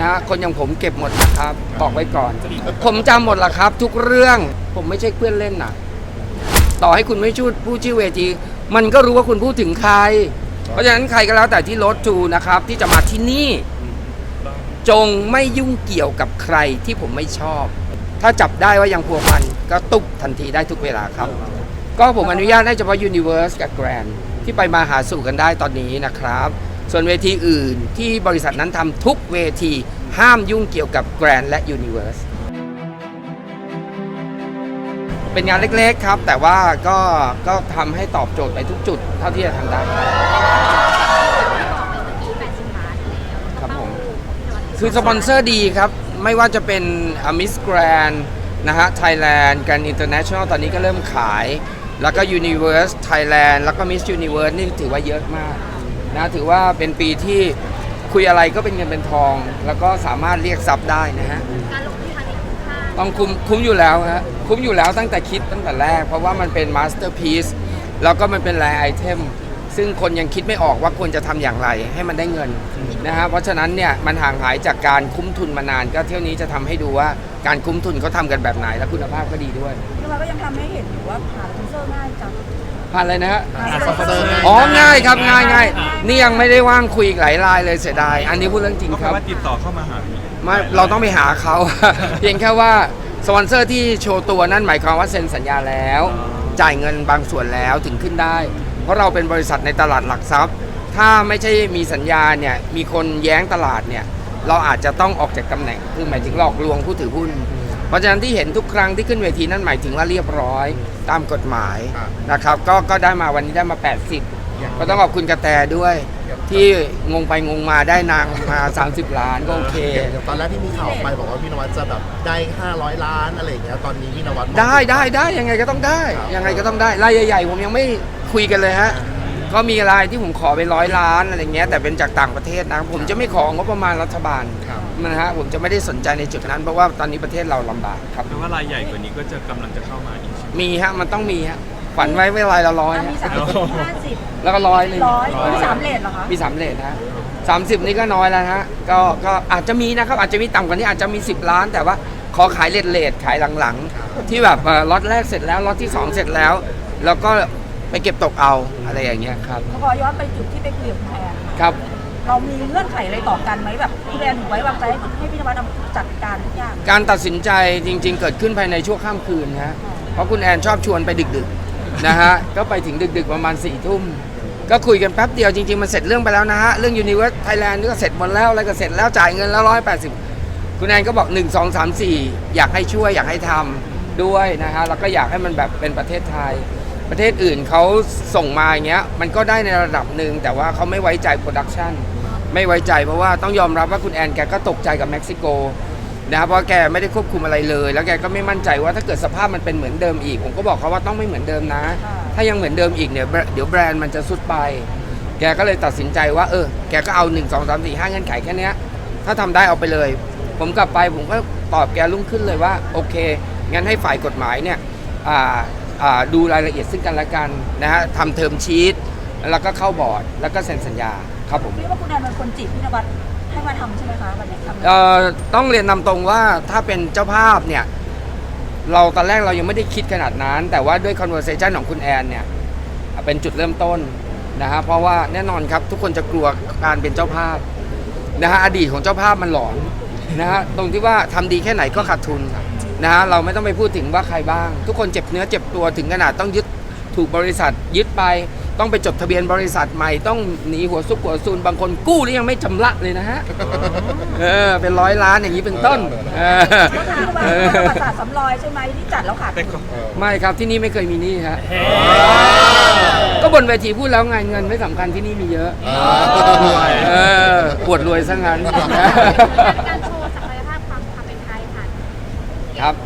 นะคนอย่างผมเก็บหมดนะครับ บอกไว้ก่อน ผมจำหมดละครับ ทุกเรื่องผมไม่ใช่เพื่อนเล่นน่ะต่อให้คุณไม่ชูดผู้ชื่อเวที มันก็รู้ว่าคุณพูดถึงใคร เพราะฉะนั้นใครก็แล้วแต่ที่รถจูนะครับ ที่จะมาที่นี่ จงไม่ยุ่งเกี่ยวกับใครที่ผมไม่ชอบ ถ้าจับได้ว่ายังพัวพันก็ตุบทันทีได้ทุกเวลาครับ ก็ผมอนุญาตให้เฉพาะ Universe กับ Grand ที่ไปมาหาสู่กันได้ตอนนี้นะครับ ส่วนเวทีอื่นที่บริษัทนั้นทำทุกเวทีห้ามยุ่งเกี่ยวกับ Grand และ Universe เป็นงานเล็กๆครับ แต่ว่าก็ก็ทำให้ตอบโจทย์ไปทุกจุดเท่าที่จะทำได้ครับผมคือสปอนเซอร์ดีครับ ไม่ว่าจะเป็นมิสแกรนนะฮะไทยแลนด์แกันอินเตอร์เนชั่นแนลตอนนี้ก็เริ่มขาย แล้วก็ Universe Thailand แล้วก็ Miss Universe นี่ถือว่าเยอะมาก นะถือว่าเป็นปีที่คุยอะไรก็เป็นเงินเป็นทอง แล้วก็สามารถเรียกทรัพย์ได้นะฮะการลงทุนครั้งนี้คุ้มค่าต้องคุ้มคุ้มอยู่แล้วฮะคุ้มอยู่แล้วตั้งแต่คิดตั้งแต่แรก เพราะว่ามันเป็นมาสเตอร์พีซแล้วก็มันเป็นแรไอเทมซึ่งคนยังคิดไม่ออกว่าควรจะทำอย่างไรให้มันได้เงินนะฮะเพราะฉะนั้นเนี่ยมันห่างหายจากการคุ้มทุนมานาน ก็เที่ยวนี้จะทำให้ดูว่าการคุ้มทุนเขาทำกันแบบไหนและคุณภาพก็ดีด้วยพี่ว่าก็ยังทำให้เห็นอยู่ว่าผ่านสปอนเซอร์ง่ายจัง ผ่านเลยนะฮะผ่านสปอนเซอร์ง่ายอ๋อง่ายครับง่ายง่ายนี่ยังไม่ได้ว่างคุยอีกหลายรายเลยเสียดาย อันนี้พูดเรื่องจริงก็คแปลรับว่าติดต่อเข้ามาหาพี่ไม่เราต้องไปหาเขา เพียงแค่ว่าสปอนเซอร์ที่โชว์ตัวนั่นหมายความว่าเซ็นสัญญาแล้ว จ่ายเงินบางส่วนแล้วถึงขึ้นได้ เพราะเราเป็นบริษัทในตลาดหลักทรัพย์ ถ้าไม่ใช่มีสัญญาเนี่ยมีคนแย้งตลาดเนี่ยเราอาจจะต้องออกจากตำแหน่งคือหมายถึงหลอกลวงผู้ถือหุ้นเพ ราะฉะนั้นที่เห็นทุกครั้งที่ขึ้นเวทีนั่นหมายถึงว่าเรียบร้อยตามกฎหมายนะครับ ก็ก็ได้มาวันนี้ได้มา 80 ก็ต้องขอบคุณกระแตด้วย ที่งงไปงงมาได้นางมา 30 ล้านก็โอเคอย่างตอนแรกที่มีข่าวไปบอกว่าพี่นวัดจะแบบได้ 500 ล้านอะไรอย่างเงี้ยตอนนี้พี่นวัดได้ได้ได้ยังไงก็ต้องได้ ยังไงก็ต้องได้รายใหญ่ๆผมยังไม่คุยกันเลยฮะ ก็มีรายที่ผมขอไปร้อยล้านอะไรเงี้ยแต่ของจากต่างประเทศนะผมจะไม่ของบประมาณรัฐบาลครับ นะฮะผมจะไม่ได้สนใจในจุดนั้น เพราะว่าตอนนี้ประเทศเราลำบากครับแปลว่ารายใหญ่กว่านี้ก็จะกำลังจะเข้ามาอีกใช่ไหม มีฮะมันต้องมีฮะฝันไว้เวลาละร้อยอะฮะมีสามสิบห้าสิบแล้วก็ร้อยหนึงร้อยมีสามเลทเหรอคะมีสามเลทนะสามสิบนี่ก็น้อยแล้วฮะ ก็ก็อาจจะมีนะครับ อาจจะมีต่ำกว่านี้อาจจะมี 10 ล้าน แต่ว่าขอขายเลทเลทขายหลังๆ ที่แบบเอ่อล็อตแรกเสร็จแล้วล็อตที่สองเสร็จแล้ว แล้วก็ ไปเก็บตกเอาอะไรอย่างเงี้ยครับ พอย้อนไปจุดที่ไปคุยกับคุณแอนครับ เรามีเงื่อนไขอะไรต่อกันไหมแบบคุณแอนไว้วางใจให้ให้พี่นวัดจัดการทุกอย่าง การตัดสินใจจริง ๆ เกิดขึ้นภายในชั่วข้ามคืนฮะ เพราะคุณแอนชอบชวนไปดึกๆ นะฮะ ก็ไปถึงดึกๆ ประมาณ4ี่ทุ่ม ก็คุยกันแป๊บเดียวจริง ๆ มันเสร็จเรื่องไปแล้วนะฮะ เรื่อง Universe Thailand นี่ก็เสร็จหมดแล้วอะไรก็เสร็จแล้วจ่ายเงินแล้วร้อยแปดสิบคุณแอนก็บอก 1 2 3 4 อยากให้ช่วยอยากให้ทำด้วยนะฮะแล้วก็อยากให้มันแบบเป็นประเทศไทย ประเทศอื่นเขาส่งมาอย่างเงี้ยมันก็ได้ในระดับหนึ่งแต่ว่าเขาไม่ไว้ใจโปรดักชันไม่ไว้ใจเพราะว่าต้องยอมรับว่าคุณแอนแกก็ตกใจกับเม็กซิโกนะครับเพราะแกไม่ได้ควบคุมอะไรเลย แล้วแกก็ไม่มั่นใจว่าถ้าเกิดสภาพมันเป็นเหมือนเดิมอีก ผมก็บอกเขาว่าต้องไม่เหมือนเดิมนะ ถ้ายังเหมือนเดิมอีกเนี่ยเดี๋ยวแบรนด์มันจะสุดไป แกก็เลยตัดสินใจว่าเออแกก็เอา 1 2 3 4 5เงื่อนไขแค่เนี้ยถ้าทำได้เอาไปเลย ผมกลับไปผมก็ตอบแกรุ่งขึ้นเลยว่าโอเคงั้นให้ฝ่ายกฎหมายเนี่ยอ่าอ่า ดูรายละเอียดซึ่งกันและกันนะฮะทำเทอมชีตแล้วก็เข้าบอร์ด แล้วก็เซ็นสัญญาครับผม พี่ว่าคุณแอนเป็นคนจีบพี่นวัดให้มาทำใช่ไหมคะวันนี้ทำเอ่อต้องเรียนนำตรงว่าถ้าเป็นเจ้าภาพเนี่ย เราตอนแรกเรายังไม่ได้คิดขนาดนั้น แต่ว่าด้วย conversation ของคุณแอนเนี่ย เป็นจุดเริ่มต้นนะฮะเพราะว่าแน่นอนครับทุกคนจะกลัวการเป็นเจ้าภาพนะฮะอดีตของเจ้าภาพมันหลอนนะฮะตรงที่ว่าทำดีแค่ไหนก็ขาดทุน นะฮะเราไม่ต้องไปพูดถึงว่าใครบ้าง ทุกคนเจ็บเนื้อเจ็บตัวถึงขนาดต้องยึดถูกบริษัทยึดไป ต้องไปจดทะเบียนบริษัทใหม่ต้องหนีหัวซุกหัวซูนบางคนกู้แล้วยังไม่ชำระเลยนะฮะเออเป็นร้อยล้านอย่างนี้เป็นต้นเออก็คือว่าเอเป็นอประสาทสำรอยใช่ไหมที่จัดแล้วขาดทุนไม่ครับที่นี่ไม่เคยมีหนี้ฮะก็บนเวทีพูดแล้วไงเงินไม่สำคัญที่นี่มีเยอะเออปวดรวยซะงั้น การ ครับ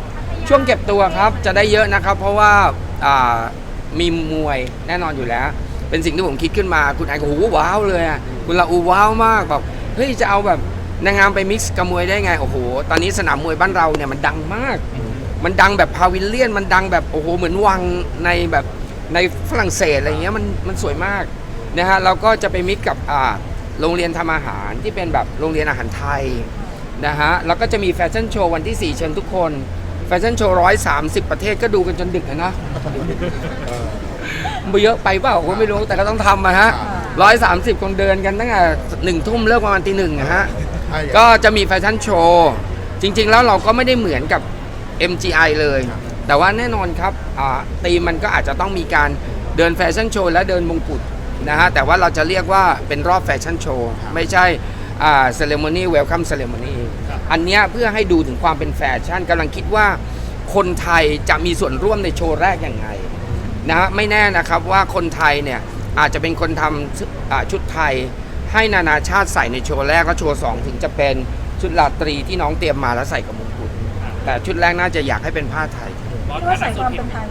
ช่วงเก็บตัวครับจะได้เยอะนะครับ เพราะว่าอ่ามีมวยแน่นอนอยู่แล้ว เป็นสิ่งที่ผมคิดขึ้นมาคุณไอ้ก็โอ้โหว้าวเลยอะคุณละอูว้าวมากแบบเฮ้ยจะเอาแบบนางงามไปมิกซ์กับมวยได้ไงโอ้โหตอนนี้สนามมวยบ้านเราเนี่ยมันดังมาก มันดังแบบพาวิลเลียน มันดังแบบโอ้โหเหมือนวังในแบบในฝรั่งเศสอะไรเงี้ยมันมันสวยมากนะฮะเราก็จะไปมิกกับอ่าโรงเรียนทำอาหารที่เป็นแบบโรงเรียนอาหารไทย นะฮะ แล้วก็จะมีแฟชั่นโชว์วันที่ 4 เชิญทุกคน แฟชั่นโชว์ 130 ประเทศก็ดูกันจนดึกนะเนอะมันเยอะไปเปล่าก็ไม่รู้แต่ก็ต้องทำอะฮะ 130 คนเดินกันตั้งแต่หนึ่งทุ่มเลิกประมาณตีหนึ่งอะฮะอะอย่างก็จะมีแฟชั่นโชว์ จริง ๆ แล้วเราก็ไม่ได้เหมือนกับ MGI เลย แต่ว่าแน่นอนครับอ่าตีมมันก็อาจจะต้องมีการเดินแฟชั่นโชว์และเดินมงกุฎนะฮะ แต่ว่าเราจะเรียกว่าเป็นรอบแฟชั่นโชว์ไม่ใช่ อ่า ceremony welcome ceremony อันเนี้ยเพื่อให้ดูถึงความเป็นแฟชั่นกำลังคิดว่าคนไทยจะมีส่วนร่วมในโชว์แรกอย่างไงนะไม่แน่นะครับว่าคนไทยเนี่ยอาจจะเป็นคนทำชุดอ่าชุดไทยให้นานาชาติใส่ในโชว์แรกแล้วโชว์สองถึงจะเป็นชุดราตรีที่น้องเตรียมมาแล้วใส่กับมงกุฎแต่ชุดแรกน่าจะอยากให้เป็นผ้าไทยเพื่อใส่ความเป็นไทย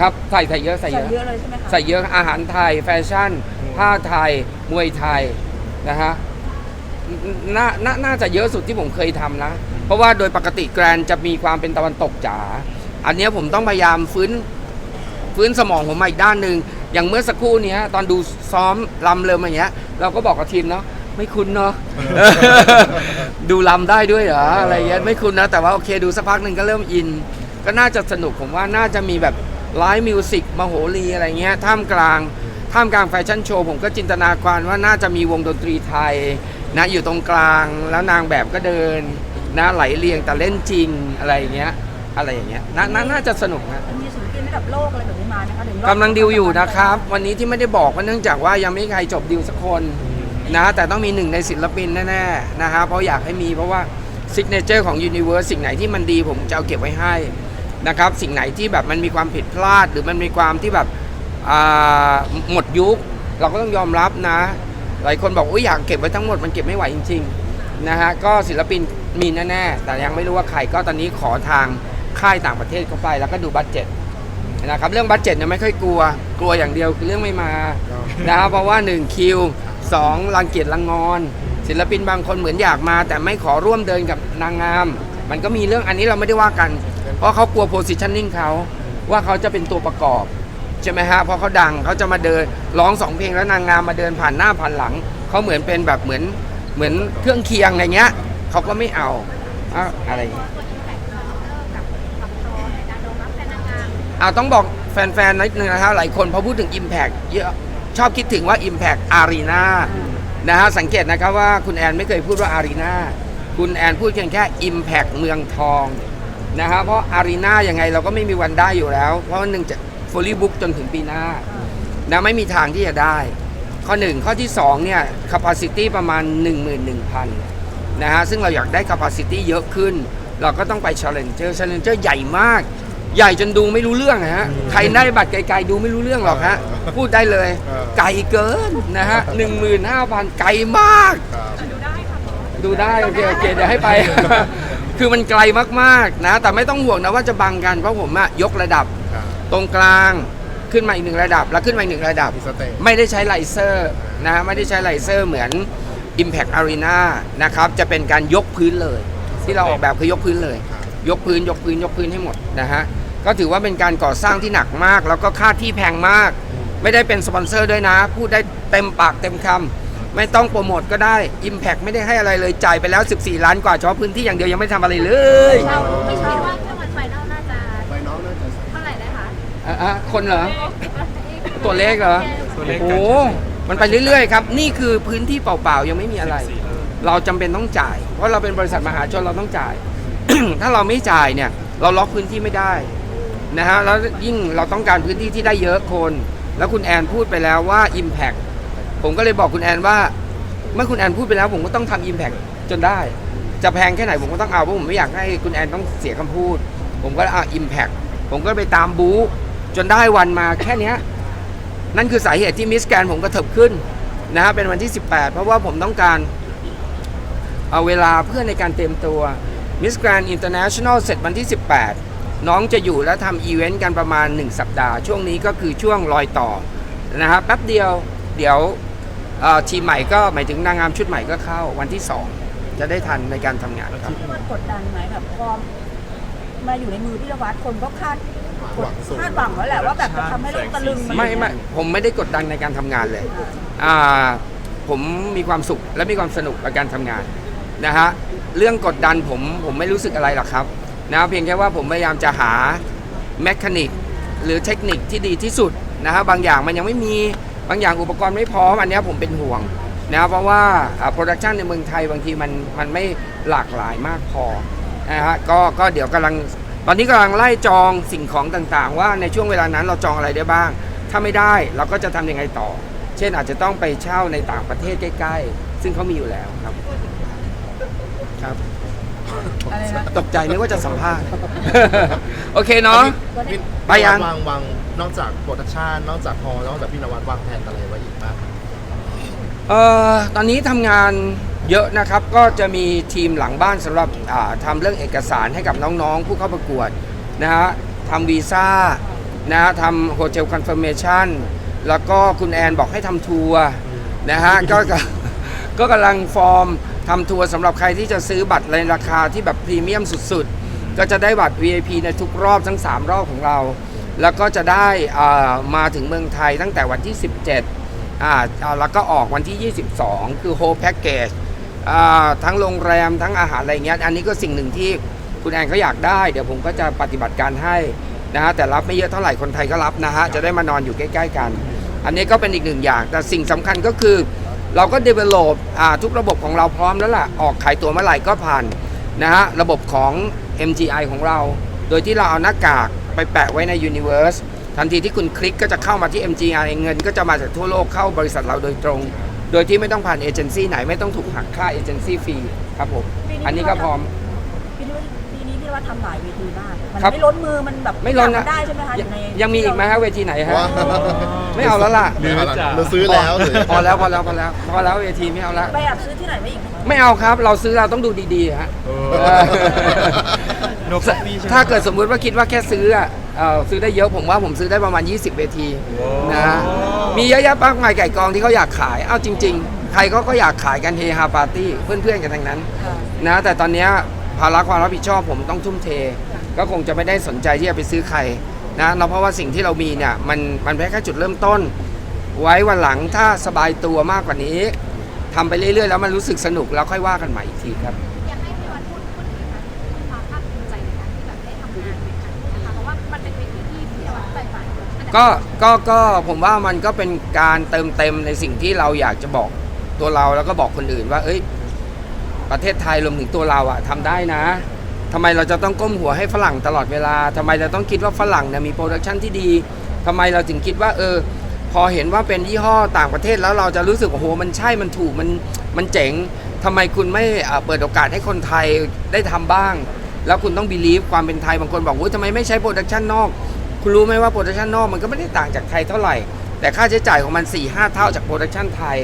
ครับใส่ใส่เยอะใส่ใส่เยอะเยอะเลยใช่ไหมคะใส่เยอะอาหารไทยแฟชั่น ผ้าไทยมวยไทยนะฮะ น่าน่าน่าจะเยอะสุดที่ผมเคยทำนะ เพราะว่าโดยปกติแกรนจะมีความเป็นตะวันตกจ๋า อันเนี้ยผมต้องพยายามฟื้นฟื้นสมองผมมาอีกด้านหนึ่งอย่างเมื่อสักครู่เนี้ยตอนดูซ้อมลำเริมอย่างเงี้ย เราก็บอกกับทีมเนาะไม่คุ้นเนาะ ดูลำได้ด้วยเหรออะไรเงี้ยไม่คุ้นนะ แต่ว่าโอเคดูสักพักหนึ่งก็เริ่มอิน ก็น่าจะสนุกผมว่าน่าจะมีแบบไลฟ์มิวสิกมโหรีอะไรเงี้ยท่ามกลางท่ามกลางแฟชั่นโชว์ผมก็จินตนาการว่าน่าจะมีวงดนตรีไทย นะอยู่ตรงกลางแล้วนางแบบก็เดินนะไหลเรียงแต่เล่นจริงอะไรอย่างเงี้ยอะไรอย่างเงี้ยนานาน่าจะสนุกนะมันมีศิลปินระดับโลกอะไรแบบนี้มาไหมคะหรือรอบกำลังดิวอยู่นะครับ วันนี้ที่ไม่ได้บอกก็เนื่องจากว่ายังไม่มีใครจบดิวสักคนนะแต่ต้องมีหนึ่งในศิลปินแน่ๆนะฮะเพราะอยากให้มีเพราะว่าซิกเนเจอร์ของ Universe สิ่งไหนที่มันดีผมจะเอาเก็บไว้ให้นะครับสิ่งไหนที่แบบมันมีความผิดพลาด หรือมันมีความที่แบบอ่าหมดยุค เราก็ต้องยอมรับนะ หลายคนบอกว่าอยากเก็บไว้ทั้งหมดมันเก็บไม่ไหวจริงๆนะฮะก็ศิลปินมีแน่ๆแต่ยังไม่รู้ว่าใครก็ตอนนี้ขอทางค่ายต่างประเทศเข้าไปแล้วก็ดูบัตเจ็ตนะครับเรื่องบัตเจ็ตเนี่ยไม่ค่อยกลัวกลัวอย่างเดียวคือเรื่องไม่มานะครับเพราะว่า1คิว2รังเกียจรังงอน ศิลปินบางคนเหมือนอยากมา แต่ไม่ขอร่วมเดินกับนางงาม มันก็มีเรื่องอันนี้เราไม่ได้ว่ากัน เพราะเขากลัวโพสิชันนิ่งเขาว่าเขาจะเป็นตัวประกอบ ใช่ไหมฮะเพราะเขาดังเขาจะมาเดินร้องสองเพลงแล้วนางงามมาเดินผ่านหน้าผ่านหลังเขาเหมือนเป็นแบบเหมือนเหมือนเครื่องเคียงอะไรเงี้ยเขาก็ไม่เอาอะอะไรอ่างเอาต้องบอกแฟนๆนิดนึงนะครับหลายคนพอพูดถึง Impact เยอะชอบคิดถึงว่า Impact Arena นะฮะสังเกตนะครับว่าคุณแอนไม่เคยพูดว่า Arena คุณแอนพูดเพียงแค่ Impact เมืองทองนะฮะเพราะ Arena ยังไงเราก็ไม่มีวันได้อยู่แล้ว เพราะว่าหนึ่ง จะ fully book จนถึงปีหน้านะไม่มีทางที่จะได้ ข้อหนึ่งข้อที่สองเนี่ย capacity ประมาณ 11,000 นะฮะ ซึ่งเราอยากได้ capacity เยอะขึ้น เราก็ต้องไป challenger challenger ใหญ่มาก ใหญ่จนดูไม่รู้เรื่องอะฮะ ใครได้บัตรไกลๆดูไม่รู้เรื่องหรอกฮะ พูดได้เลย ไกลเกินนะฮะหนึ่งหมื่นห้าพันไกลมากครับดูได้โอเคโอเคเดี๋ยวให้ไป คือมันไกลมากๆนะ แต่ไม่ต้องห่วงนะว่าจะบังกัน เพราะผมอะยกระดับครับ ตรงกลางขึ้นมาอีกหนึ่งระดับ แล้วขึ้นมาอีกหนึ่งระดับมีสเตจ ไม่ได้ใช้ไลเซอร์นะฮะไม่ได้ใช้ไลเซอร์เหมือน Impact Arena นะครับจะเป็นการยกพื้นเลย ที่เราออกแบบคือยกพื้นเลยยกพื้นยกพื้นยกพื้นให้หมดนะฮะก็ถือว่าเป็นการก่อสร้างที่หนักมาก แล้วก็ค่าที่แพงมาก ไม่ได้เป็นสปอนเซอร์ด้วยนะ พูดได้เต็มปากเต็มคำไม่ต้องโปรโมทก็ได้ Impact ไม่ได้ให้อะไรเลยจ่ายไปแล้ว 14 ล้านกว่าเฉพาะพื้นที่อย่างเดียวยังไม่ทำอะไรเลย เราไม่คิดว่าเค อะอะคนเหรอ ตัวเลขเหรอตัวเลข โอ้โหมันไปเรื่อยๆครับ นี่คือพื้นที่เปล่าๆ ยังไม่มีอะไรเราจำเป็นต้องจ่าย เพราะเราเป็นบริษัทมหาชนเราต้องจ่าย ถ้าเราไม่จ่ายเนี่ย เราล็อกพื้นที่ไม่ได้นะฮะแล้วยิ่งเราต้องการพื้นที่ที่ได้เยอะคน แล้วคุณแอนพูดไปแล้วว่า Impact ผมก็เลยบอกคุณแอนว่า เมื่อคุณแอนพูดไปแล้ว ผมก็ต้องทำ Impact จนได้ จะแพงแค่ไหนผมก็ต้องเอาเพราะผมไม่อยากให้คุณแอนต้องเสียคำพูด ผมก็เอา Impact ผมก็ไปตามบู๊ จนได้วันมาแค่นี้นั่นคือสาเหตุที่มิสแกรนผมกระเถิบขึ้นนะฮะเป็นวันที่ 18 เพราะว่าผมต้องการเอาเวลาเพื่อในการเตรียมตัวมิสแกรนอินเตอร์เนชั่นแนลเสร็จวันที่ 18 น้องจะอยู่และทำอีเวนต์กันประมาณ 1 สัปดาห์ ช่วงนี้ก็คือช่วงรอยต่อนะฮะแป๊บเดียวเดี๋ยวทีมใหม่ก็หมายถึงนางงามชุดใหม่ก็เข้าวันที่ 2 จะได้ทันในการทำงานครับที่มันกดดันไหมแบบพอมาอยู่ในมือพี่นวัดคนก็คาด หวังสูง คาดหวังไว้แหละว่าแบบจะทำให้โลกตะลึงไม่ไม่ผมไม่ได้กดดันในการทำงานเลยอ่าผมมีความสุขและมีความสนุกกับการทำงานนะฮะเรื่องกดดันผมผมไม่รู้สึกอะไรหรอกครับนะเพียงแค่ว่าผมพยายามจะหาแมคานิกหรือเทคนิคที่ดีที่สุดนะฮะบางอย่างมันยังไม่มีบางอย่างอุปกรณ์ไม่พร้อมอันเนี้ยผมเป็นห่วงนะเพราะว่าโปรดักชันในเมืองไทยบางทีมันมันไม่หลากหลายมากพอนะฮะก็ก็เดี๋ยวกำลัง ตอนนี้กำลังไล่จองสิ่งของต่างๆ ว่าในช่วงเวลานั้นเราจองอะไรได้บ้าง ถ้าไม่ได้เราก็จะทำยังไงต่อ เช่นอาจจะต้องไปเช่าในต่างประเทศใกล้ ๆ ซึ่งเขามีอยู่แล้วครับ ครับอะไรนะตกใจนึกว่าจะสัมภาษณ์ โอเคเนาะพี่ไปยัง วางวางนอกจากโปรดักชันนอกจากฮอลล์นอกจากพี่นวัดวางแผนอะไรไว้อีกบ้างเอ่อตอนนี้ทำงาน เยอะนะครับ ก็จะมีทีมหลังบ้านสำหรับอ่าทำเรื่องเอกสารให้กับน้องๆ ผู้เข้าประกวดนะฮะทำวีซ่านะฮะทำโฮเทลคอนเฟิร์เมชันแล้วก็คุณแอนบอกให้ทำทัวร์นะฮะก็ก็ก็กำลังฟอร์มทำทัวร์สำหรับใครที่จะซื้อบัตรในราคาที่แบบพรีเมียมสุดๆ ก็จะได้บัตร VIP ในทุกรอบทั้ง 3 รอบของเรา แล้วก็จะได้อ่ามาถึงเมืองไทยตั้งแต่วันที่ 17อ่าอ่าแล้วก็ออกวันที่ 22 คือโฮแพ็กเกจ ทั้งโรงแรมทั้งอาหารอะไรเงี้ยอันนี้ก็สิ่งหนึ่งที่คุณแอนเขาอยากได้ เดี๋ยวผมก็จะปฏิบัติการให้นะฮะแต่รับไม่เยอะเท่าไหร่คนไทยก็รับนะฮะจะได้มานอนอยู่ใกล้ ๆ กัน อันนี้ก็เป็นอีกหนึ่งอย่าง แต่สิ่งสำคัญก็คือ เราก็ develop ทุกระบบของเราพร้อมแล้วล่ะออกขายตัวเมื่อไหร่ก็ผ่านนะฮะระบบของ MGI ของเรา โดยที่เราเอาหน้ากากไปแปะไว้ใน Universe ทันทีที่คุณคลิกก็จะเข้ามาที่ MGI เงินก็จะมาจากทั่วโลกเข้าบริษัทเราโดยตรง โดยที่ไม่ต้องผ่านเอเจนซี่ไหนไม่ต้องถูกหักค่าเอเจนซี่ฟรีครับผมอันนี้ก็พร้อม ปีนี้ปีนี้พี่ว่าทำหลายเวทีมาก มันครับไม่ล้นมือมันแบบไม่ล้นทุกนะอย่างได้ใช่ไหมคะอยู่ในยังมีอีกไหมฮะเวทีไหนฮะว้าว ไม่เอาแล้วล่ะหรือจะเราซื้อแล้วหรือ พอแล้วพอแล้วพอแล้วพอแล้วเวทีไม่เอาแล้ว ไปแอบซื้อที่ไหนไว้อีกไม่เอาครับ เราซื้อเราต้องดูดีๆฮะเอเอออโนคัฟฟี่ใช่ไหม ถ้าเกิดสมมุติว่าคิดว่าแค่ซื้ออะ เอ่อซื้อได้เยอะผมว่าผมซื้อได้ประมาณ 20 เวทีนะฮะมีเยอะแยะมากมายไก่กองที่เขาอยากขาย เอาจริง ๆ ใครก็ก็อยากขายกันเฮฮาปาร์ตี้เพื่อนๆกันทั้งนั้นค่ะนะแต่ตอนเนี้ยภาระความรับผิดชอบผมต้องทุ่มเท ก็คงจะไม่ได้สนใจที่จะไปซื้อใครนะเนาะเพราะว่าสิ่งที่เรามีเนี่ยมันมันเป็นแค่จุดเริ่มต้น ไว้วันหลังถ้าสบายตัวมากกว่านี้ทำไปเรื่อยๆ แล้วมันรู้สึกสนุกแล้วค่อยว่ากันใหม่อีกทีครับ ก็ก็ก็ผมว่ามันก็เป็นการเติมเต็มในสิ่งที่เราอยากจะบอกตัวเราแล้วก็บอกคนอื่นว่า เอ้ย ประเทศไทยรวมถึงตัวเราอะทำได้นะทำไมเราจะต้องก้มหัวให้ฝรั่งตลอดเวลาทำไมเราต้องคิดว่าฝรั่งเนี่ยมีโปรดักชันที่ดีทำไมเราถึงคิดว่า เออ พอเห็นว่าเป็นยี่ห้อต่างประเทศแล้วเราจะรู้สึกโอ้โหมันใช่มันถูกมันมันเจ๋งทำไมคุณไม่เปิดโอกาสให้คนไทยได้ทำบ้าง แล้วคุณต้องบีลีฟความเป็นไทยบางคนบอกว่าทำไมไม่ใช้โปรดักชันนอก คุณรู้ไหมว่าโปรดักชันนอกมันก็ไม่ได้ต่างจากไทยเท่าไหร่ แต่ค่าใช้จ่ายของมัน4ี่ห้าเท่าจากโปรดักชันไทย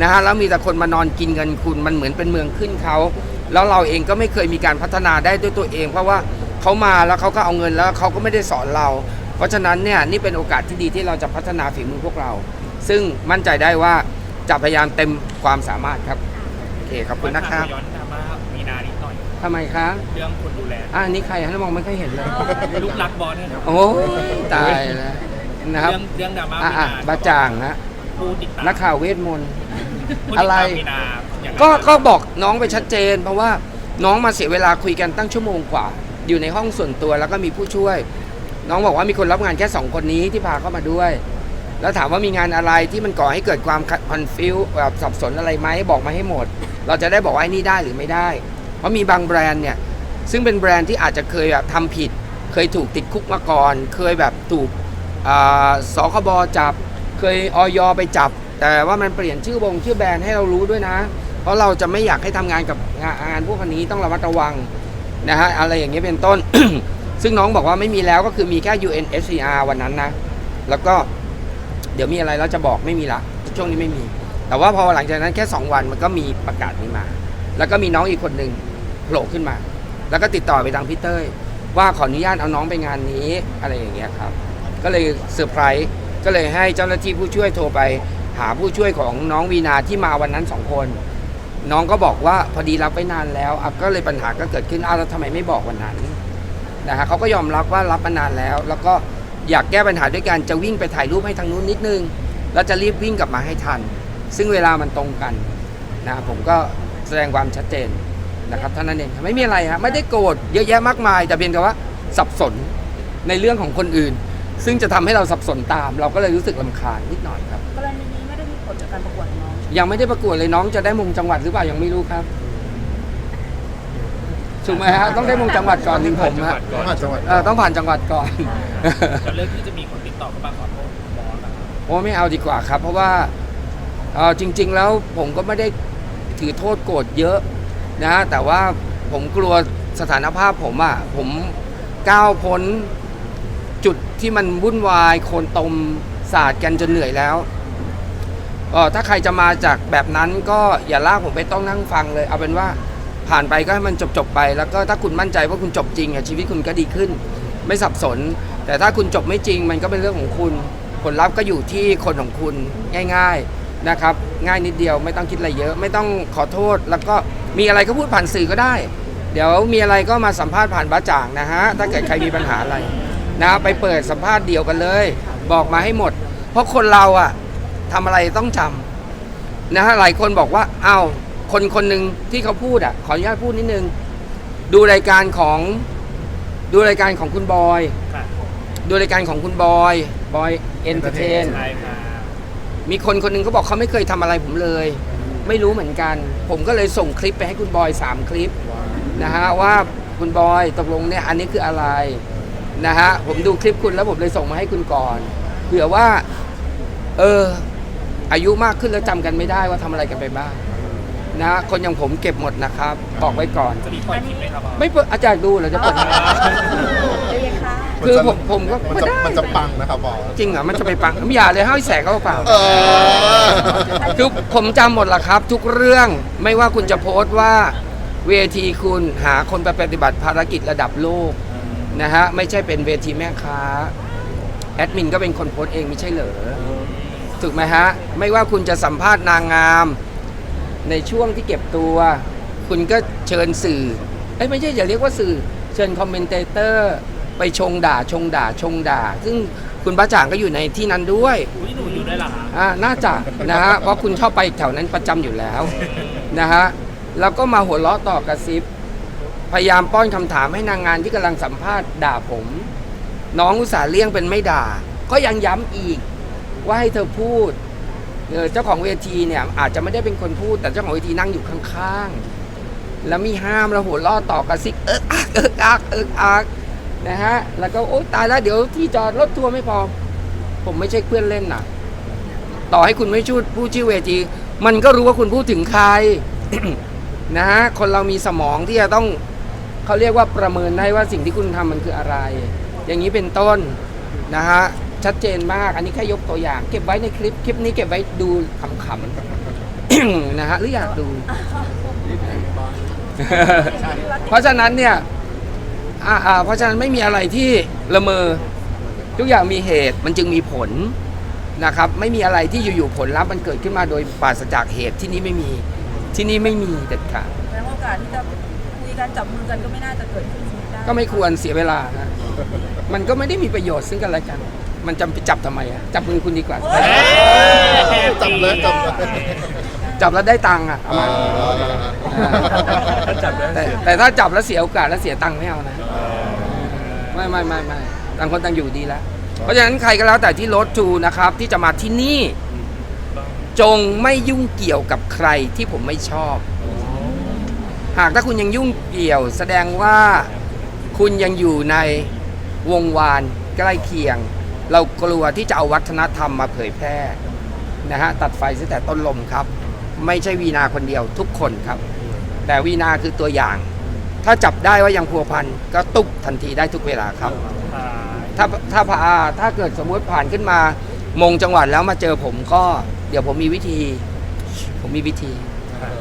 นะฮะแล้วมีแต่คนมานอนกินเงินคุณมันเหมือนเป็นเมืองขึ้นเขาแล้วเราเองก็ไม่เคยมีการพัฒนาได้ด้วยตัวเอง เพราะว่าเขามาแล้วเขาก็เอาเงินแล้วเขาก็ไม่ได้สอนเรา เพราะฉะนั้นเนี่ยนี่เป็นโอกาสที่ดีที่เราจะพัฒนาฝีมือพวกเรา ซึ่งมั่นใจได้ว่าจะพยายามเต็มความสามารถครับโอเคขอบคุณนะครับ ทำไมคะเรื่องคนดูแลอ่าอันนี้ใครฮะมองไม่ค่อยเห็นเลย ลูกรักบอสเนี่ยครับโอ้ยตายแล้วนะครับเรื่องเรื่องดราม่าอะมีอะนาบาจ่างฮะผู้ติดตามนักข่าวเวทมนต์ผู้ติดตามอะไรมีนาอย่างไรก็บ้างก็บอกน้องไปชัดเจน เพราะว่าน้องมาเสียเวลาคุยกันตั้งชั่วโมงกว่า อยู่ในห้องส่วนตัวแล้วก็มีผู้ช่วย น้องบอกว่ามีคนรับงานแค่สองคนนี้ที่พาเข้ามาด้วย แล้วถามว่ามีงานอะไรที่มันก่อให้เกิดความคอนฟิวแบบสับสนอะไรไหมบอกมาให้หมด เราจะได้บอกว่าไอ้นี่ได้หรือไม่ได้ เพราะมีบางแบรนด์เนี่ยซึ่งเป็นแบรนด์ที่อาจจะเคยแบบทำผิด เคยถูกติดคุกมาก่อน เคยแบบถูกสคบจับ เคยออยไปจับ แต่ว่ามันเปลี่ยนชื่อวงชื่อแบรนด์ให้เรารู้ด้วยนะ เพราะเราจะไม่อยากให้ทำงานกับงานงานพวกนี้ต้องระมัดระวังนะฮะอะไรอย่างเงี้ยเป็นต้น ซึ่งน้องบอกว่าไม่มีแล้วก็คือมีแค่ UNSCR วันนั้นนะ แล้วก็เดี๋ยวมีอะไรเราจะบอกไม่มีละ ช่วงนี้ไม่มี แต่ว่าพอหลังจากนั้นแค่ 2 วันมันก็มีประกาศนี้มา แล้วก็มีน้องอีกคนหนึ่ง ผล่ขึ้นมา แล้วก็ติดต่อไปทางพี่เต้ยว่าขออนุญาตเอาน้องไปงานนี้อะไรอย่างเงี้ยครับ ก็เลยเซอร์ไพรส์ก็เลยให้เจ้าหน้าที่ผู้ช่วยโทรไป หาผู้ช่วยของน้องวีนาที่มาวันนั้นสองคน น้องก็บอกว่าพอดีรับไว้นานแล้วอะก็เลยปัญหาก็เกิดขึ้นอ้าวแล้วทำไมไม่บอกวันนั้นนะฮะเขาก็ยอมรับว่ารับมานานแล้ว แล้วก็อยากแก้ปัญหาด้วยการจะวิ่งไปถ่ายรูปให้ทางนู้นนิดนึง แล้วจะรีบวิ่งกลับมาให้ทัน ซึ่งเวลามันตรงกันนะผมก็แสดงความชัดเจน นะครับเท่านั้นเองครับไม่มีอะไรฮะไม่ได้โกรธเยอะแยะมากมาย แต่เพียงแต่ว่าสับสนในเรื่องของคนอื่น ซึ่งจะทำให้เราสับสนตาม เราก็เลยรู้สึกลำคาญนิดหน่อยครับกรณีนี้ไม่ได้มีผลจากการประกวดของน้องใช่ไหมยังไม่ได้ประกวดเลยน้องจะได้มงจังหวัดหรือเปล่ายังไม่รู้ครับถูกไหมฮะต้องได้มงจังหวัดก่อนถึงผมฮะต้องผ่านจังหวัดเออต้องผ่านจังหวัดก่อนกับเรื่องที่จะมีคนติดต่อเข้ามาขอโทษบอสนะครับโอ้ไม่เอาดีกว่าครับ เพราะว่าเอ่อจริง ๆ แล้วผมก็ไม่ได้ถือโทษโกรธเยอะ นะฮะแต่ว่าผมกลัวสถานภาพผมอะผมก้าวพ้นจุดที่มันวุ่นวายโคลนตมศาสตร์กันจนเหนื่อยแล้วเออถ้าใครจะมาจากแบบนั้นก็อย่าลากผมไปต้องนั่งฟังเลย เอาเป็นว่าผ่านไปก็ให้มันจบๆไป แล้วก็ถ้าคุณมั่นใจว่าคุณจบจริงอะชีวิตคุณก็ดีขึ้น ไม่สับสน แต่ถ้าคุณจบไม่จริง มันก็เป็นเรื่องของคุณ ผลลัพธ์ก็อยู่ที่คนของคุณง่าย ๆนะครับ ง่ายนิดเดียวไม่ต้องคิดอะไรเยอะ ไม่ต้องขอโทษแล้วก็ มีอะไรก็พูดผ่านสื่อก็ได้ เดี๋ยวมีอะไรก็มาสัมภาษณ์ผ่านบ้าจ่างนะฮะ ถ้าเกิดใครมีปัญหาอะไรนะไปเปิดสัมภาษณ์เดียวกันเลย บอกมาให้หมด เพราะคนเราอะทำอะไรต้องจำนะฮะหลายคนบอกว่าอ้าวคนคนหนึ่งที่เขาพูดอะขออนุญาตพูดนิดนึง ดูรายการของดูรายการของคุณบอยค่ะดูรายการของคุณบอย บอยเอนเตอร์เทนใช่ค่ะมีคนคนหนึงเขาบอกเขาไม่เคยทำอะไรผมเลย ไม่รู้เหมือนกัน ผมก็เลยส่งคลิปไปให้คุณบอย 3 คลิปนะฮะว่าคุณบอยตกลงเนี่ยอันนี้คืออะไรนะฮะผมดูคลิปคุณแล้วผมเลยส่งมาให้คุณก่อนเผื่อว่า เอออายุมากขึ้นแล้วจำกันไม่ได้ว่าทำอะไรกันไปบ้างนะฮะคนอย่างผมเก็บหมดนะครับบอกไว้ก่อน จะมีปล่อยคลิปไหมครับบอสไม่เปิดอาจารย์ดูเหรอจะเปิดไหมเรียก ค่ะคือผมผมก็มันไม่จะได้มันจะปังนะครับบอสจริงเหรอมันจะไปปังไม่อย่าเลยให้แสงเขาเปล่า เออ คือผมจำหมดละครับ ทุกเรื่องไม่ว่าคุณจะโพสต์ว่าเวทีคุณหาคนไปปฏิบัติภารกิจระดับโลกนะฮะไม่ใช่เป็นเวทีแม่ค้าแอดมินก็เป็นคนโพสต์เองไม่ใช่เหรอถูกไหมฮะ ไม่ว่าคุณจะสัมภาษณ์นางงาม ในช่วงที่เก็บตัว คุณก็เชิญสื่อเอ้ยไม่ใช่อย่าเรียกว่าสื่อ เชิญคอมเมนเตเตอร์ ไปชงด่าชงด่าชงด่า ซึ่งคุณบ้าจ่างก็อยู่ในที่นั้นด้วยอุ้ยหนูอยู่ได้เหรอคะอ่าน่าจะนะฮะเพราะคุณชอบไปแถวนั้นประจำอยู่แล้วนะฮะแล้วก็มาหัวเราะต่อกระซิบ พยายามป้อนคำถามให้นางงานที่กำลังสัมภาษณ์ด่าผม น้องอุตส่าห์เลี่ยงเป็นไม่ด่า ก็ยังย้ำอีก ว่าให้เธอพูดเออเจ้าของเวทีเนี่ยอาจจะไม่ได้เป็นคนพูด แต่เจ้าของเวทีนั่งอยู่ข้างๆ แล้วมีห้ามแล้วหัวเราะต่อกระซิบเอิกอักเอิกอักเอิกอัก นะฮะ แล้วก็โอ๊ยตายแล้วเดี๋ยวที่จอดรถทัวร์ไม่พอ ผมไม่ใช่เพื่อนเล่นน่ะต่อให้คุณไม่ชูดพูดชื่อเวที มันก็รู้ว่าคุณพูดถึงใครนะฮะ คนเรามีสมองที่จะต้องเขาเรียกว่าประเมินได้ว่าสิ่งที่คุณทำมันคืออะไร อย่างนี้เป็นต้นนะฮะ ชัดเจนมาก อันนี้แค่ยกตัวอย่าง เก็บไว้ในคลิป คลิปนี้เก็บไว้ดูขำๆนะฮะ หรืออยากดู เพราะฉะนั้นเนี่ย อ่าอ่าเพราะฉะนั้นไม่มีอะไรที่ละเมอทุกอย่างมีเหตุมันจึงมีผลนะครับ ไม่มีอะไรที่อยู่ๆผลลัพธ์มันเกิดขึ้นมาโดยปราศจากเหตุที่นี่ไม่มีที่นี่ไม่มีเด็ดขาดแล้วโอกาสที่จะคุยกันจับมือกันก็ไม่น่าจะเกิดขึ้นได้ก็ไม่ควรเสียเวลานะมันก็ไม่ได้มีประโยชน์ซึ่งกันและกัน มันจำไปจับทำไมอะจับมือคุณดีกว่าเอ้ยจับเลยจับเลย จับแล้วได้ตังค์อะเอามาจับได้แต่แต่ถ้าจับแล้วเสียโอกาสแล้วเสียตังค์ไม่เอานะไม่ไม่ไม่ไม่ต่างคนต่างอยู่ดีแล้ว เพราะฉะนั้นใครก็แล้วแต่ที่รถทูนะครับ ที่จะมาที่นี่ จงไม่ยุ่งเกี่ยวกับใครที่ผมไม่ชอบ หากถ้าคุณยังยุ่งเกี่ยว แสดงว่าคุณยังอยู่ในวงวานใกล้เคียง เรากลัวที่จะเอาวัฒนธรรมมาเผยแพร่นะฮะตัดไฟตั้งแต่ต้นลมครับ ไม่ใช่วีนาคนเดียวทุกคนครับ แต่วีนาคือตัวอย่าง ถ้าจับได้ว่ายังพัวพันก็ตุบทันทีได้ทุกเวลาครับอ่าถ้าถ้าพาถ้าเกิดสมมุติผ่านขึ้นมามงจังหวัดแล้วมาเจอผมก็เดี๋ยวผมมีวิธี ผมมีวิธี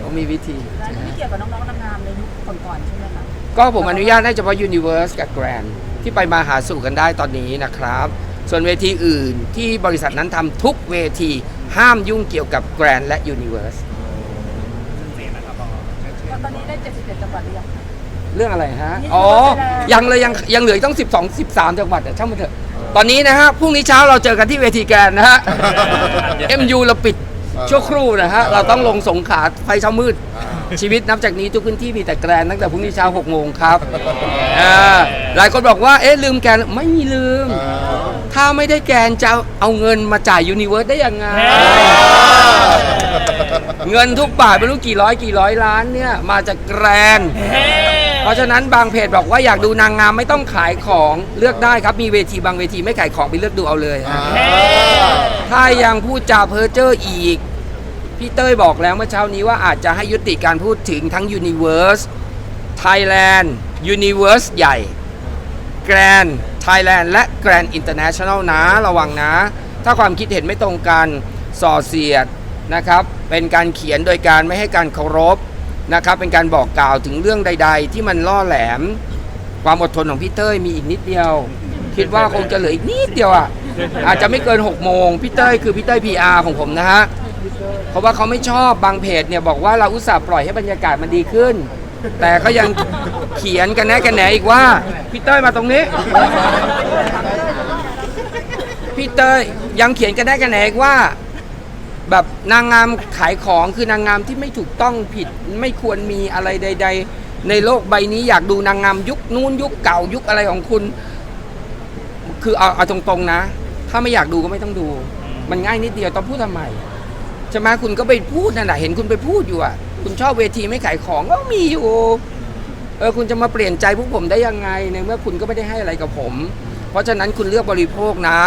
ผมมีวิธีและนี่ไม่เกี่ยวกับน้องๆนางงามในยุคก่อนๆใช่ไหมคะก็ผมอนุญาตให้เฉพาะ Universe กับ Grand ที่ไปมาหาสู่กันได้ตอนนี้นะครับ ส่วนเวทีอื่นที่บริษัทนั้นทำทุกเวทีห้ามยุ่งเกี่ยวกับ Grand และ Universe เสียนะครับบอส ตอนนี้ได้77จังหวัดหรือยังคะเรื่องอะไรฮะ นี่อ๋อคือแสดงยังเลยยังยังเหลืออกต้อง 12 13 จังหวัดอะช่างมันเถอะ ตอนนี้นะฮะ พรุ่งนี้เช้าเราเจอกันที่เวทีแกรนด์นะฮะ MU เราปิดชั่วครู่นะฮะ เราต้องลงสงขลาไฟเช้ามืด ชีวิตนับจากนี้ทุกพื้นที่มีแต่แกรนตั้งแต่พรุ่งนี้เช้า6โมงครับอ่าหลายคนบอกว่า เอ๊ะ ลืมแกรนไม่มีลืม ถ้าไม่ได้แกรนจะเอาเงินมาจ่ายยูนิเวิร์สได้ยังไง เงินทุกบาทไม่รู้กี่ร้อยกี่ร้อยล้านเนี่ยมาจากแกรนเพราะฉะนั้นบางเพจบอกว่าอยากดูนางงามไม่ต้องขายของเลือกได้ครับมีเวทีบางเวทีไม่ขายของไปเลือกดูเอาเลยฮะถ้ายังพูดจาเพ้อเจ้ออีก พี่เต้ยบอกแล้วเมื่อเช้านี้ว่าอาจจะให้ยุติการพูดถึงทั้ง Universe Thailand Universe ใหญ่ Grand Thailand และ Grand International นะระวังนะ ถ้าความคิดเห็นไม่ตรงกันส่อเสียด นะครับเป็นการเขียนโดยการไม่ให้การเคารพนะครับเป็นการบอกกล่าวถึงเรื่องใด ๆ ที่มันล่อแหลม ความอดทนของพี่เต้ยมีอีกนิดเดียว คิดว่าคงจะเหลืออีกนิดเดียวอะอาจจะไม่เกิน6โมงพี่เต้ยคือพี่เต้ย PR ของผมนะฮะเพราะว่าเขาไม่ชอบบางเพจเนี่ยบอกว่าเราอุตส่าห์ปล่อยให้บรรยากาศมันดีขึ้น แต่ก็ยังเขียนกันแน่กันแหนอีกว่าพี่เต้ยมาตรงนี้พี่เต้ยยังเขียนกันได้กันแหนอีกว่า แบบนางงามขายของคือนางงามที่ไม่ถูกต้องผิดไม่ควรมีอะไรใด ๆ ในโลกใบนี้อยากดูนางงามยุคนู้นยุคเก่ายุคอะไรของคุณ คือเอาเอาตรงๆนะ ถ้าไม่อยากดูก็ไม่ต้องดู มันง่ายนิดเดียวต้องพูดทำไมใช่ไหมคุณก็ไปพูดนั่นแหะเห็นคุณไปพูดอยู่อะ คุณชอบเวทีไม่ขายของก็มีอยู่เออคุณจะมาเปลี่ยนใจพวกผมได้ยังไงในเมื่อคุณก็ไม่ได้ให้อะไรกับผม เพราะฉะนั้นคุณเลือกบริโภคนะ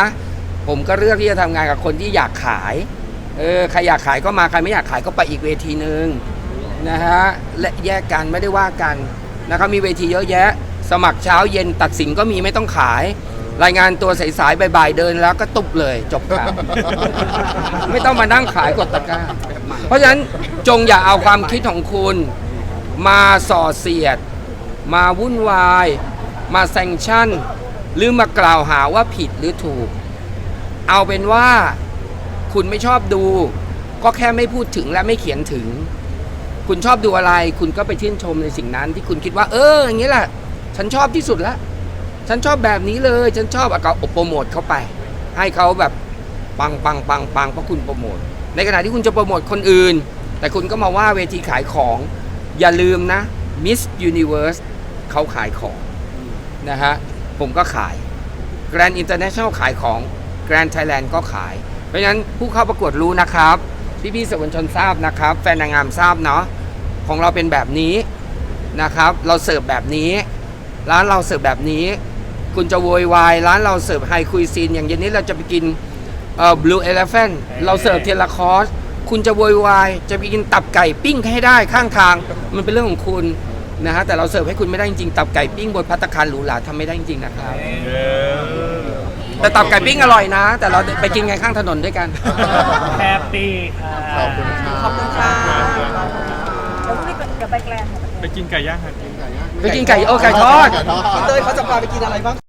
ผมก็เลือกที่จะทำงานกับคนที่อยากขาย เออใครอยากขายก็มาใครไม่อยากขายก็ไปอีกเวทีหนึ่งนะฮะและแยกกันไม่ได้ว่ากันนะครับมีเวทีเยอะแยะ สมัครเช้าเย็นตัดสินก็มีไม่ต้องขาย รายงานตัวสายๆบ่ายๆเดินแล้วก็ตุบเลยจบข่าว ไม่ต้องมานั่งขายกดตะกร้า เพราะฉะนั้นจงอย่าเอาความคิดของคุณ มาส่อเสียด มาวุ่นวาย มาแซงชั่น หรือมากล่าวหาว่าผิดหรือถูก เอาเป็นว่า คุณไม่ชอบดู ก็แค่ไม่พูดถึงและไม่เขียนถึง คุณชอบดูอะไร คุณก็ไปชื่นชมในสิ่งนั้น ที่คุณคิดว่า เออ อย่างนี้แหละ ฉันชอบที่สุดแล้วฉันชอบแบบนี้เลย ฉันชอบเอาก็โปรโมทเข้าไป ให้เขาแบบปังปังปังปังเพราะคุณโปรโมท ในขณะที่คุณจะโปรโมทคนอื่น แต่คุณก็มาว่าเวทีขายของ อย่าลืมนะ Miss Universe เขาขายของนะฮะ ผมก็ขาย Grand International ขายของ Grand Thailand ก็ขาย ราะฉะนั้นผู้เข้าประกวดรู้นะครับ พี่ๆสื่อมวลชนทราบนะครับ แฟนนางงามทราบเนาะของเราเป็นแบบนี้นะครับ เราเสิร์ฟแบบนี้ ร้านเราเสิร์ฟแบบนี้ คุณจะโวยวายร้านเราเสิร์ฟไฮคุยซีน อย่างเย็นนี้เราจะไปกินเอ่อ Blue Elephant เราเสิร์ฟเทเลคอร์สคุณจะโวยวายจะไปกินตับไก่ปิ้งให้ได้ข้างทาง มันเป็นเรื่องของคุณนะฮะแต่เราเสิร์ฟให้คุณไม่ได้จริงๆตับไก่ปิ้งบนพัตตาคารหรูหราทำไม่ได้จริงๆนะครับ แต่ตับไก่ปิ้งอร่อยนะ แต่เราไปกินกันข้างถนนด้วยกัน แฮปปี้ค่ะขอบคุณค่ะขอบคุณค่ะแล้วพรุ่งนี้เดี๋ยวไปแกลนด์ไปกินไก่ย่างครับ ไปกินไก่โอ้ไก่ทอดไก่ทอดเต้ยเขาจะพาไปกินอะไรบ้าง